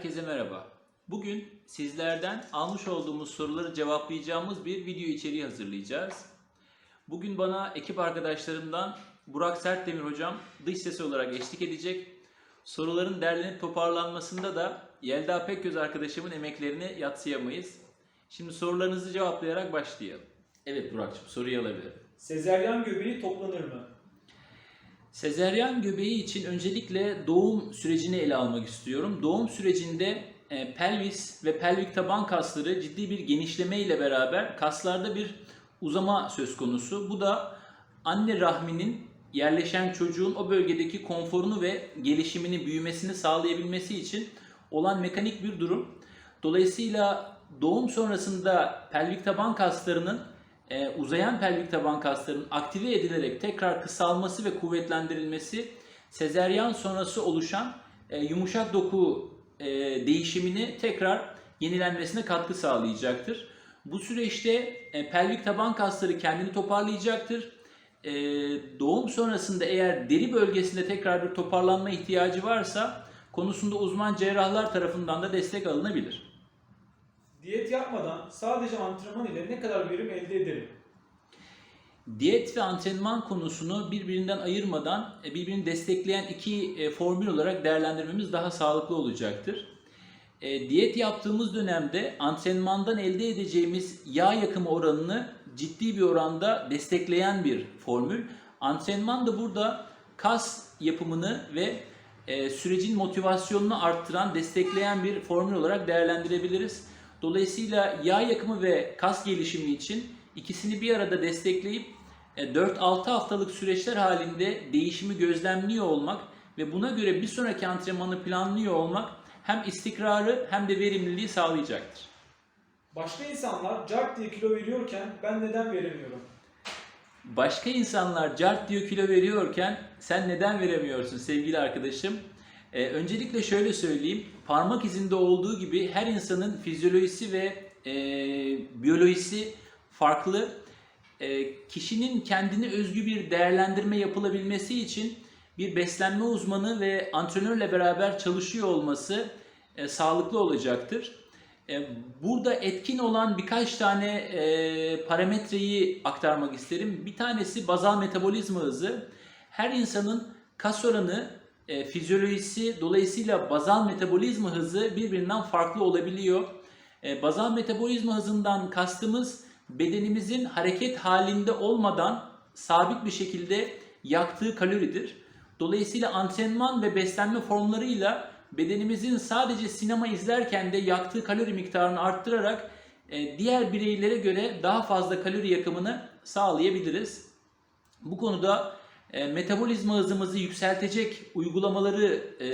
Herkese merhaba. Bugün sizlerden almış olduğumuz soruları cevaplayacağımız bir video içeriği hazırlayacağız. Bugün bana ekip arkadaşlarımdan Burak Sertdemir hocam dış sesi olarak eşlik edecek. Soruların derlenip toparlanmasında da Yelda Pekgöz arkadaşımın emeklerini yatsıyamayız. Şimdi sorularınızı cevaplayarak başlayalım. Evet Burak'cığım soruyu alabilirim. Sezeryan göbeği toplanır mı? Sezeryan göbeği için öncelikle doğum sürecini ele almak istiyorum. Doğum sürecinde e, pelvis ve pelvik taban kasları ciddi bir genişleme ile beraber kaslarda bir uzama söz konusu. Bu da anne rahminin yerleşen çocuğun o bölgedeki konforunu ve gelişimini, büyümesini sağlayabilmesi için olan mekanik bir durum. Dolayısıyla doğum sonrasında pelvik taban kaslarının e, uzayan pelvik taban kaslarının aktive edilerek tekrar kısalması ve kuvvetlendirilmesi sezeryan sonrası oluşan e, yumuşak doku e, değişimini tekrar yenilenmesine katkı sağlayacaktır. Bu süreçte e, pelvik taban kasları kendini toparlayacaktır. E, doğum sonrasında eğer deri bölgesinde tekrar bir toparlanma ihtiyacı varsa konusunda uzman cerrahlar tarafından da destek alınabilir. Diyet yapmadan sadece antrenman ile ne kadar verim elde ederim? Diyet ve antrenman konusunu birbirinden ayırmadan e, birbirini destekleyen iki e, formül olarak değerlendirmemiz daha sağlıklı olacaktır. E, Diyet yaptığımız dönemde antrenmandan elde edeceğimiz yağ yakımı oranını ciddi bir oranda destekleyen bir formül. Antrenman da burada kas yapımını ve sürecin motivasyonunu arttıran, destekleyen bir formül olarak değerlendirebiliriz. Dolayısıyla yağ yakımı ve kas gelişimi için ikisini bir arada destekleyip e, 4-6 haftalık süreçler halinde değişimi gözlemliyor olmak ve buna göre bir sonraki antrenmanı planlıyor olmak hem istikrarı hem de verimliliği sağlayacaktır. Başka insanlar cart diye kilo veriyorken ben neden veremiyorum? Başka insanlar cart diyor kilo veriyorken sen neden veremiyorsun sevgili arkadaşım? Ee, öncelikle şöyle söyleyeyim. Parmak izinde olduğu gibi her insanın fizyolojisi ve e, biyolojisi farklı. E, kişinin kendine özgü bir değerlendirme yapılabilmesi için bir beslenme uzmanı ve antrenörle beraber çalışıyor olması e, sağlıklı olacaktır. E, Burada etkin olan birkaç tane e, parametreyi aktarmak isterim. Bir tanesi bazal metabolizma hızı. Her insanın kas oranı, e, fizyolojisi dolayısıyla bazal metabolizma hızı birbirinden farklı olabiliyor. E, bazal metabolizma hızından kastımız bedenimizin hareket halinde olmadan sabit bir şekilde yaktığı kaloridir. Dolayısıyla antrenman ve beslenme formlarıyla bedenimizin sadece sinema izlerken de yaktığı kalori miktarını arttırarak e, diğer bireylere göre daha fazla kalori yakımını sağlayabiliriz. Bu konuda e, metabolizma hızımızı yükseltecek uygulamaları e,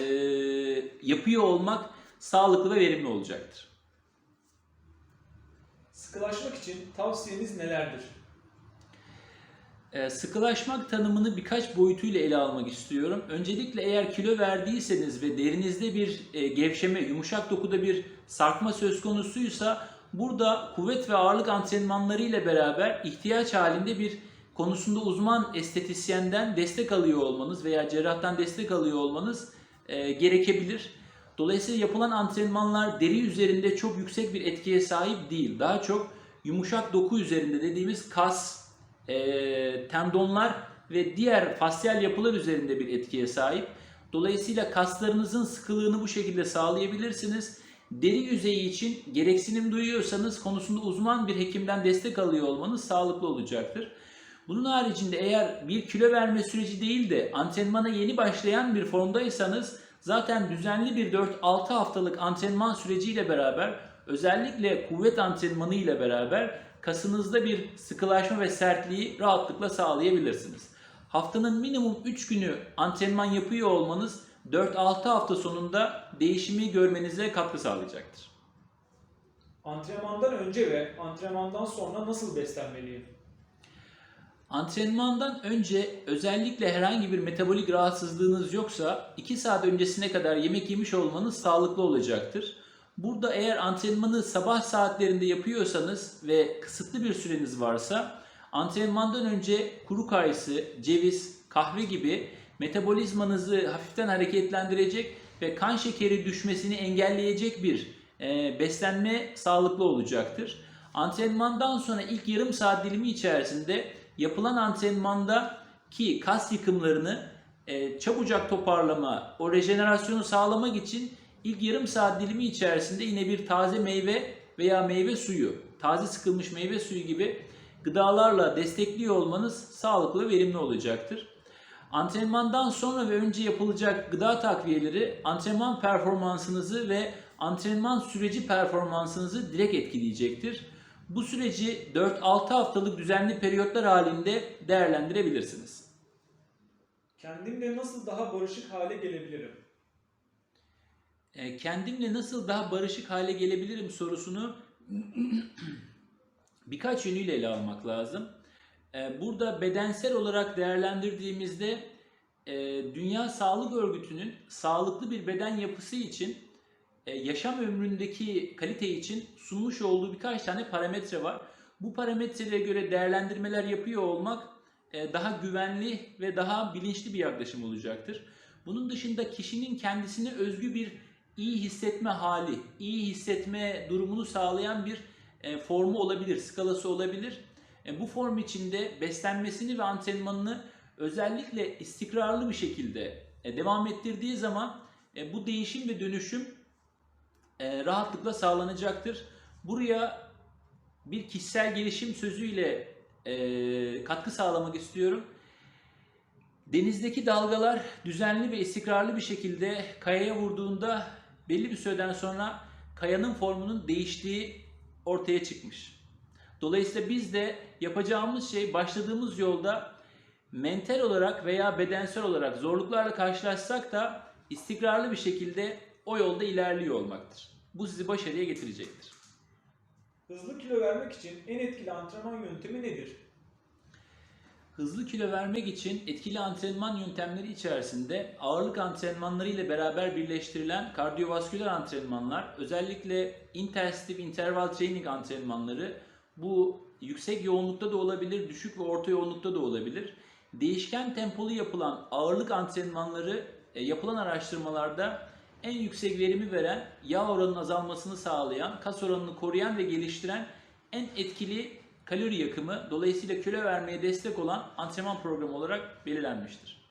yapıyor olmak sağlıklı ve verimli olacaktır. Sıkılaşmak için tavsiyeniz nelerdir? Ee, Sıkılaşmak tanımını birkaç boyutuyla ele almak istiyorum. Öncelikle eğer kilo verdiyseniz ve derinizde bir e, gevşeme, yumuşak dokuda bir sarkma söz konusuysa burada kuvvet ve ağırlık antrenmanları ile beraber ihtiyaç halinde bir konusunda uzman estetisyenden destek alıyor olmanız veya cerrahtan destek alıyor olmanız e, gerekebilir. Dolayısıyla yapılan antrenmanlar deri üzerinde çok yüksek bir etkiye sahip değil. Daha çok yumuşak doku üzerinde dediğimiz kas, e, tendonlar ve diğer fasyal yapılar üzerinde bir etkiye sahip. Dolayısıyla kaslarınızın sıkılığını bu şekilde sağlayabilirsiniz. Deri yüzeyi için gereksinim duyuyorsanız konusunda uzman bir hekimden destek alıyor olmanız sağlıklı olacaktır. Bunun haricinde eğer bir kilo verme süreci değil de antrenmana yeni başlayan bir formdaysanız zaten düzenli bir 4-6 haftalık antrenman süreciyle beraber özellikle kuvvet antrenmanı ile beraber kasınızda bir sıkılaşma ve sertliği rahatlıkla sağlayabilirsiniz. Haftanın minimum 3 günü antrenman yapıyor olmanız 4-6 hafta sonunda değişimi görmenize katkı sağlayacaktır. Antrenmandan önce ve antrenmandan sonra nasıl beslenmeliyim? Antrenmandan önce özellikle herhangi bir metabolik rahatsızlığınız yoksa 2 saat öncesine kadar yemek yemiş olmanız sağlıklı olacaktır. Burada eğer antrenmanı sabah saatlerinde yapıyorsanız ve kısıtlı bir süreniz varsa antrenmandan önce kuru kayısı, ceviz, kahve gibi metabolizmanızı hafiften hareketlendirecek ve kan şekeri düşmesini engelleyecek bir e, beslenme sağlıklı olacaktır. Antrenmandan sonra ilk yarım saat dilimi içerisinde yapılan antrenmanda ki kas yıkımlarını e, çabucak toparlama, o rejenerasyonu sağlamak için ilk yarım saat dilimi içerisinde yine bir taze meyve veya meyve suyu, taze sıkılmış meyve suyu gibi gıdalarla destekliyor olmanız sağlıklı ve verimli olacaktır. Antrenmandan sonra ve önce yapılacak gıda takviyeleri antrenman performansınızı ve antrenman süreci performansınızı direkt etkileyecektir. Bu süreci 4-6 haftalık düzenli periyotlar halinde değerlendirebilirsiniz. Kendimle nasıl daha barışık hale gelebilirim? E, Kendimle nasıl daha barışık hale gelebilirim sorusunu birkaç yönüyle ele almak lazım. E, Burada bedensel olarak değerlendirdiğimizde e, Dünya Sağlık Örgütü'nün sağlıklı bir beden yapısı için yaşam ömründeki kalite için sunmuş olduğu birkaç tane parametre var. Bu parametrelere göre değerlendirmeler yapıyor olmak e, daha güvenli ve daha bilinçli bir yaklaşım olacaktır. Bunun dışında kişinin kendisine özgü bir iyi hissetme hali, iyi hissetme durumunu sağlayan bir e, formu olabilir, skalası olabilir. E, bu form içinde beslenmesini ve antrenmanını özellikle istikrarlı bir şekilde e, devam ettirdiği zaman e, bu değişim ve dönüşüm e, rahatlıkla sağlanacaktır. Buraya bir kişisel gelişim sözüyle e, katkı sağlamak istiyorum. Denizdeki dalgalar düzenli ve istikrarlı bir şekilde kayaya vurduğunda belli bir süreden sonra kayanın formunun değiştiği ortaya çıkmış. Dolayısıyla biz de yapacağımız şey başladığımız yolda mental olarak veya bedensel olarak zorluklarla karşılaşsak da istikrarlı bir şekilde o yolda ilerliyor olmaktır. Bu sizi başarıya getirecektir. Hızlı kilo vermek için en etkili antrenman yöntemi nedir? Hızlı kilo vermek için etkili antrenman yöntemleri içerisinde ağırlık antrenmanları ile beraber birleştirilen kardiyovasküler antrenmanlar, özellikle intensif interval training antrenmanları bu yüksek yoğunlukta da olabilir, düşük ve orta yoğunlukta da olabilir. Değişken tempolu yapılan ağırlık antrenmanları e, yapılan araştırmalarda en yüksek verimi veren, yağ oranının azalmasını sağlayan, kas oranını koruyan ve geliştiren en etkili kalori yakımı dolayısıyla kilo vermeye destek olan antrenman programı olarak belirlenmiştir.